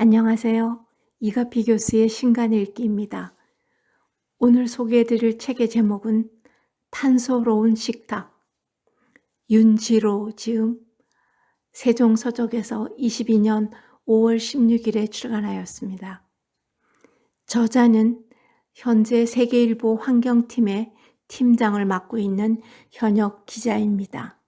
안녕하세요. 이가피 교수의 신간 읽기입니다. 오늘 소개해드릴 책의 제목은 탄소로운 식탁, 윤지로 지음, 세종서적에서 22년 5월 16일에 출간하였습니다. 저자는 현재 세계일보 환경팀의 팀장을 맡고 있는 현역 기자입니다.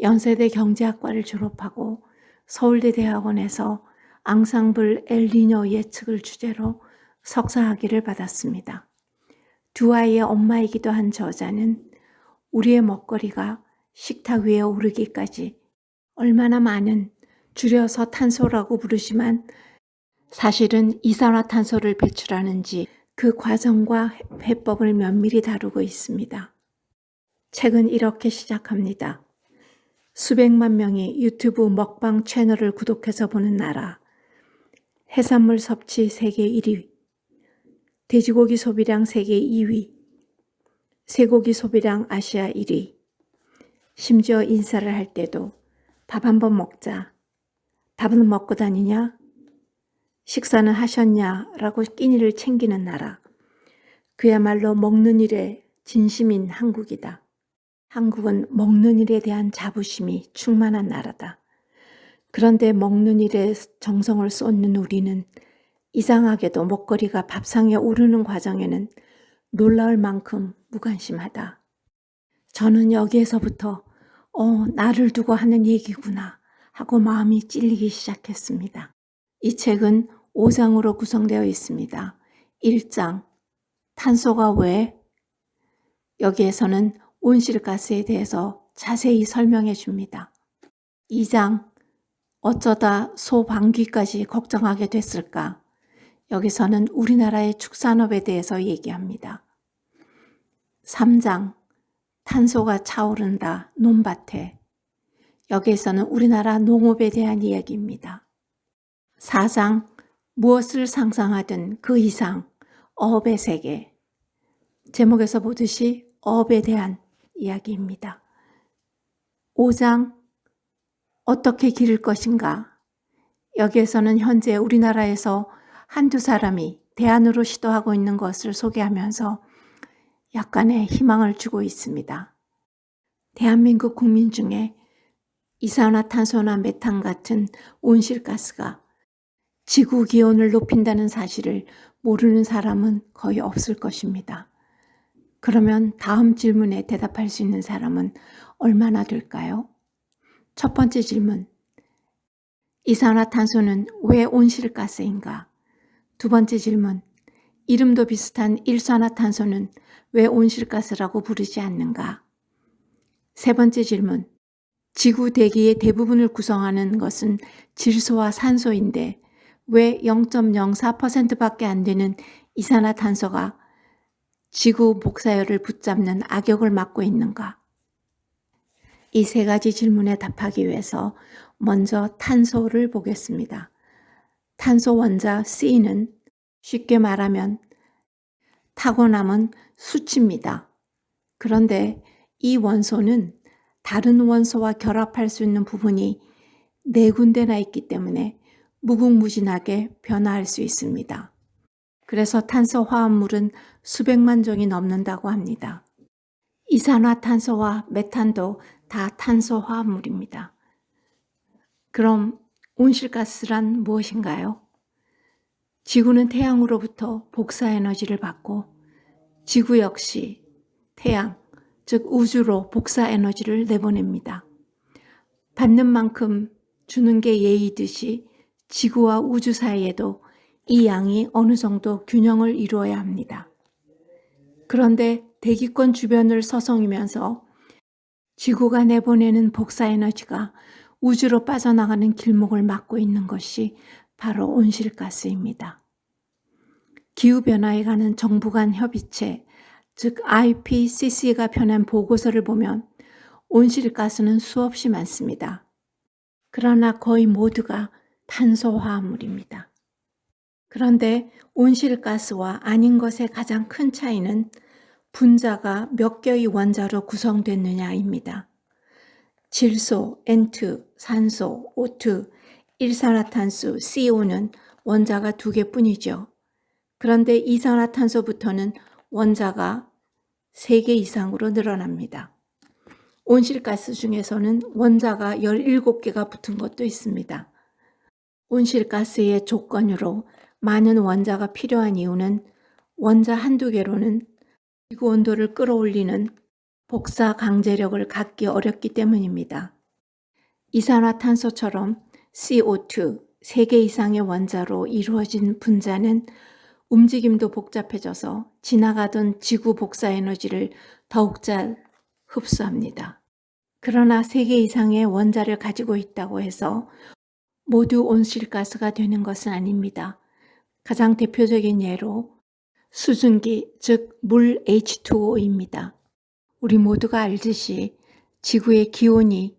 연세대 경제학과를 졸업하고 서울대 대학원에서 앙상블 엘리뇨 예측을 주제로 석사학위를 받았습니다. 두 아이의 엄마이기도 한 저자는 우리의 먹거리가 식탁 위에 오르기까지 얼마나 많은 줄여서 탄소라고 부르지만 사실은 이산화탄소를 배출하는지 그 과정과 해법을 면밀히 다루고 있습니다. 책은 이렇게 시작합니다. 수백만 명이 유튜브 먹방 채널을 구독해서 보는 나라. 해산물 섭취 세계 1위. 돼지고기 소비량 세계 2위. 쇠고기 소비량 아시아 1위. 심지어 인사를 할 때도 밥 한번 먹자. 밥은 먹고 다니냐? 식사는 하셨냐? 라고 끼니를 챙기는 나라. 그야말로 먹는 일에 진심인 한국이다. 한국은 먹는 일에 대한 자부심이 충만한 나라다. 그런데 먹는 일에 정성을 쏟는 우리는 이상하게도 먹거리가 밥상에 오르는 과정에는 놀라울 만큼 무관심하다. 저는 여기에서부터 어, 나를 두고 하는 얘기구나 하고 마음이 찔리기 시작했습니다. 이 책은 5장으로 구성되어 있습니다. 1장, 탄소가 왜? 여기에서는 온실가스에 대해서 자세히 설명해 줍니다. 2장, 어쩌다 소방귀까지 걱정하게 됐을까? 여기서는 우리나라의 축산업에 대해서 얘기합니다. 3장, 탄소가 차오른다, 논밭에. 여기에서는 우리나라 농업에 대한 이야기입니다. 4장, 무엇을 상상하든 그 이상, 어업의 세계. 제목에서 보듯이 어업에 대한 이야기입니다. 5장, 어떻게 기를 것인가? 여기에서는 현재 우리나라에서 한두 사람이 대안으로 시도하고 있는 것을 소개하면서 약간의 희망을 주고 있습니다. 대한민국 국민 중에 이산화탄소나 메탄 같은 온실가스가 지구 기온을 높인다는 사실을 모르는 사람은 거의 없을 것입니다. 그러면 다음 질문에 대답할 수 있는 사람은 얼마나 될까요? 첫 번째 질문. 이산화탄소는 왜 온실가스인가? 두 번째 질문. 이름도 비슷한 일산화탄소는 왜 온실가스라고 부르지 않는가? 세 번째 질문. 지구 대기의 대부분을 구성하는 것은 질소와 산소인데 왜 0.04%밖에 안 되는 이산화탄소가 지구 복사열을 붙잡는 악역을 맡고 있는가? 이 세 가지 질문에 답하기 위해서 먼저 탄소를 보겠습니다. 탄소 원자 C는 쉽게 말하면 타고남은 수치입니다. 그런데 이 원소는 다른 원소와 결합할 수 있는 부분이 네 군데나 있기 때문에 무궁무진하게 변화할 수 있습니다. 그래서 탄소 화합물은 수백만 종이 넘는다고 합니다. 이산화탄소와 메탄도 다 탄소 화합물입니다. 그럼 온실가스란 무엇인가요? 지구는 태양으로부터 복사 에너지를 받고 지구 역시 태양, 즉 우주로 복사 에너지를 내보냅니다. 받는 만큼 주는 게 예의듯이 지구와 우주 사이에도 이 양이 어느 정도 균형을 이루어야 합니다. 그런데 대기권 주변을 서성이면서 지구가 내보내는 복사 에너지가 우주로 빠져나가는 길목을 막고 있는 것이 바로 온실가스입니다. 기후변화에 관한 정부 간 협의체, 즉 IPCC가 펴낸 보고서를 보면 온실가스는 수없이 많습니다. 그러나 거의 모두가 탄소화합물입니다. 그런데 온실가스와 아닌 것의 가장 큰 차이는 분자가 몇 개의 원자로 구성됐느냐입니다. 질소, N2, 산소, O2, 일산화탄소 CO는 원자가 두 개뿐이죠. 그런데 이산화탄소부터는 원자가 세개 이상으로 늘어납니다. 온실가스 중에서는 원자가 17개가 붙은 것도 있습니다. 온실가스의 조건으로 많은 원자가 필요한 이유는 원자 한두 개로는 지구 온도를 끌어올리는 복사 강제력을 갖기 어렵기 때문입니다. 이산화탄소처럼 CO2 3개 이상의 원자로 이루어진 분자는 움직임도 복잡해져서 지나가던 지구 복사 에너지를 더욱 잘 흡수합니다. 그러나 3개 이상의 원자를 가지고 있다고 해서 모두 온실가스가 되는 것은 아닙니다. 가장 대표적인 예로 수증기, 즉 물 H2O입니다. 우리 모두가 알듯이 지구의 기온이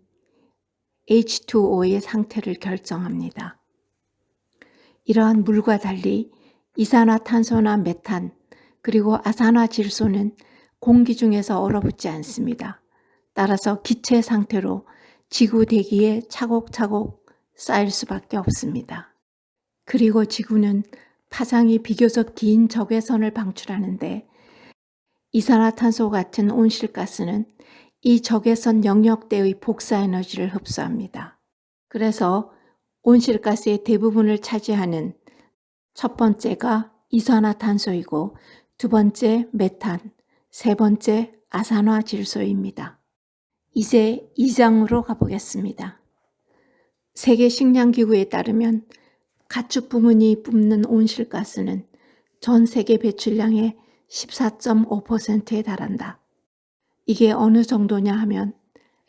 H2O의 상태를 결정합니다. 이러한 물과 달리 이산화탄소나 메탄, 그리고 아산화질소는 공기 중에서 얼어붙지 않습니다. 따라서 기체 상태로 지구 대기에 차곡차곡 쌓일 수밖에 없습니다. 그리고 지구는 파장이 비교적 긴 적외선을 방출하는데 이산화탄소 같은 온실가스는 이 적외선 영역대의 복사 에너지를 흡수합니다. 그래서 온실가스의 대부분을 차지하는 첫 번째가 이산화탄소이고 두 번째 메탄, 세 번째 아산화질소입니다. 이제 2장으로 가보겠습니다. 세계 식량기구에 따르면 가축 부문이 뿜는 온실가스는 전 세계 배출량의 14.5%에 달한다. 이게 어느 정도냐 하면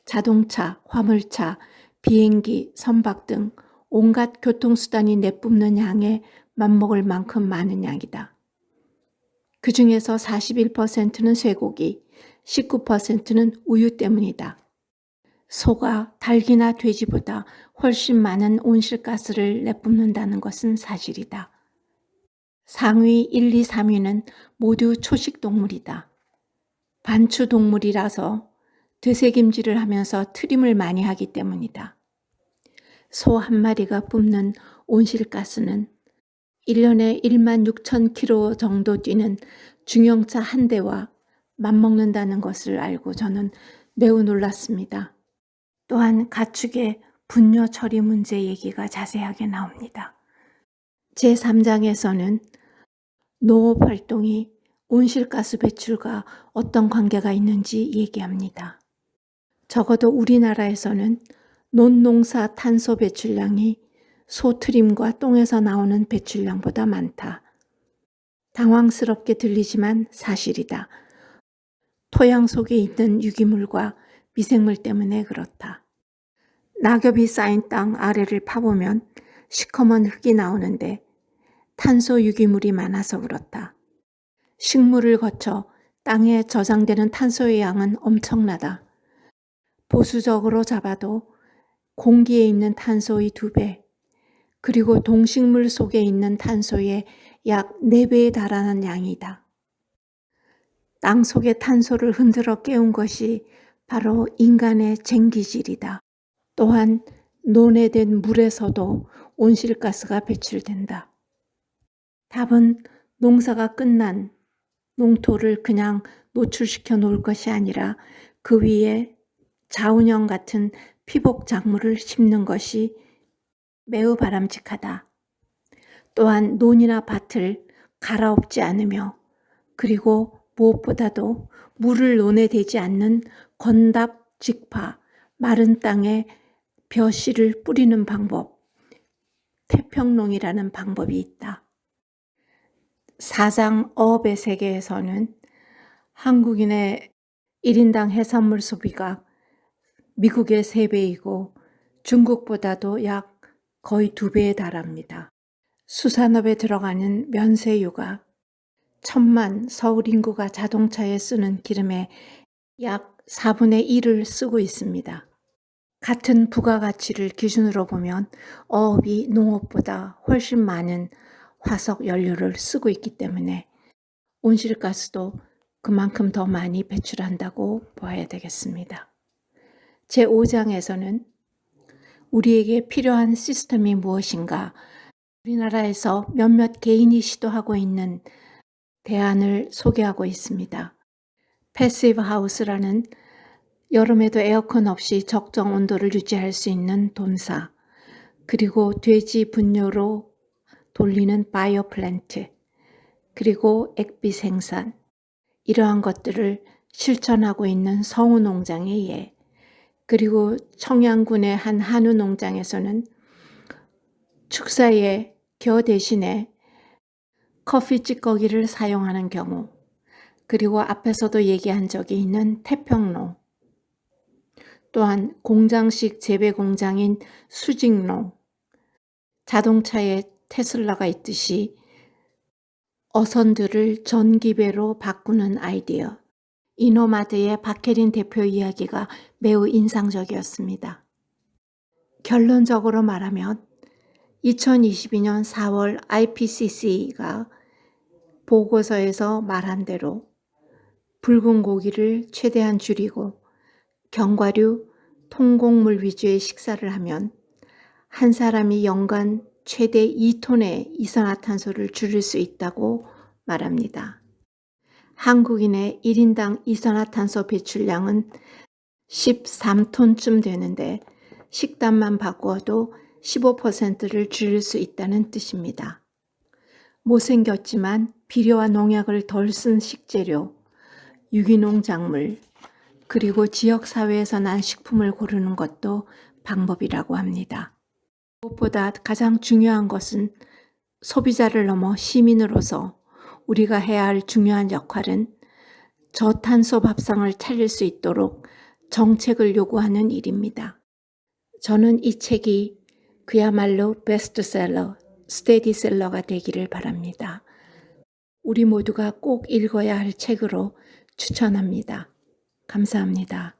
자동차, 화물차, 비행기, 선박 등 온갖 교통수단이 내뿜는 양에 맞먹을 만큼 많은 양이다. 그 중에서 41%는 쇠고기, 19%는 우유 때문이다. 소가 닭이나 돼지보다 훨씬 많은 온실가스를 내뿜는다는 것은 사실이다. 상위 1, 2, 3위는 모두 초식 동물이다. 반추 동물이라서 되새김질을 하면서 트림을 많이 하기 때문이다. 소 한 마리가 뿜는 온실가스는 1년에 1만 6천 킬로 정도 뛰는 중형차 한 대와 맞먹는다는 것을 알고 저는 매우 놀랐습니다. 또한 가축의 분뇨 처리 문제 얘기가 자세하게 나옵니다. 제3장에서는 농업 활동이 온실가스 배출과 어떤 관계가 있는지 얘기합니다. 적어도 우리나라에서는 논농사 탄소 배출량이 소트림과 똥에서 나오는 배출량보다 많다. 당황스럽게 들리지만 사실이다. 토양 속에 있는 유기물과 미생물 때문에 그렇다. 낙엽이 쌓인 땅 아래를 파보면 시커먼 흙이 나오는데 탄소 유기물이 많아서 그렇다. 식물을 거쳐 땅에 저장되는 탄소의 양은 엄청나다. 보수적으로 잡아도 공기에 있는 탄소의 두 배, 그리고 동식물 속에 있는 탄소의 약 4배에 달하는 양이다. 땅 속의 탄소를 흔들어 깨운 것이 바로 인간의 쟁기질이다. 또한 논해된 물에서도 온실가스가 배출된다. 답은 농사가 끝난 농토를 그냥 노출시켜 놓을 것이 아니라 그 위에 자운형 같은 피복 작물을 심는 것이 매우 바람직하다. 또한 논이나 밭을 갈아엎지 않으며 그리고 무엇보다도 물을 논에 대지 않는 건답 직파, 마른 땅에 벼씨를 뿌리는 방법, 태평농이라는 방법이 있다. 사장 어업의 세계에서는 한국인의 1인당 해산물 소비가 미국의 3배이고 중국보다도 약 거의 2배에 달합니다. 수산업에 들어가는 면세유가 천만 서울 인구가 자동차에 쓰는 기름의 약 4분의 1을 쓰고 있습니다. 같은 부가가치를 기준으로 보면 어업이 농업보다 훨씬 많은 화석 연료를 쓰고 있기 때문에 온실가스도 그만큼 더 많이 배출한다고 봐야 되겠습니다. 제5장에서는 우리에게 필요한 시스템이 무엇인가? 우리나라에서 몇몇 개인이 시도하고 있는 대안을 소개하고 있습니다. 패시브 하우스라는 여름에도 에어컨 없이 적정 온도를 유지할 수 있는 돈사, 그리고 돼지 분뇨로 돌리는 바이오 플랜트, 그리고 액비 생산, 이러한 것들을 실천하고 있는 성우 농장의 예, 그리고 청양군의 한 한우 농장에서는 축사에 겨 대신에 커피 찌꺼기를 사용하는 경우, 그리고 앞에서도 얘기한 적이 있는 태평로, 또한 공장식 재배 공장인 수직로, 자동차에 테슬라가 있듯이 어선들을 전기배로 바꾸는 아이디어, 이노마드의 박혜린 대표 이야기가 매우 인상적이었습니다. 결론적으로 말하면 2022년 4월 IPCC가 보고서에서 말한 대로 붉은 고기를 최대한 줄이고 견과류, 통곡물 위주의 식사를 하면 한 사람이 연간 최대 2톤의 이산화탄소를 줄일 수 있다고 말합니다. 한국인의 1인당 이산화탄소 배출량은 13톤쯤 되는데 식단만 바꾸어도 15%를 줄일 수 있다는 뜻입니다. 못생겼지만 비료와 농약을 덜 쓴 식재료, 유기농 작물, 그리고 지역사회에서 난 식품을 고르는 것도 방법이라고 합니다. 무엇보다 가장 중요한 것은 소비자를 넘어 시민으로서 우리가 해야 할 중요한 역할은 저탄소 밥상을 차릴 수 있도록 정책을 요구하는 일입니다. 저는 이 책이 그야말로 베스트셀러, 스테디셀러가 되기를 바랍니다. 우리 모두가 꼭 읽어야 할 책으로 추천합니다. 감사합니다.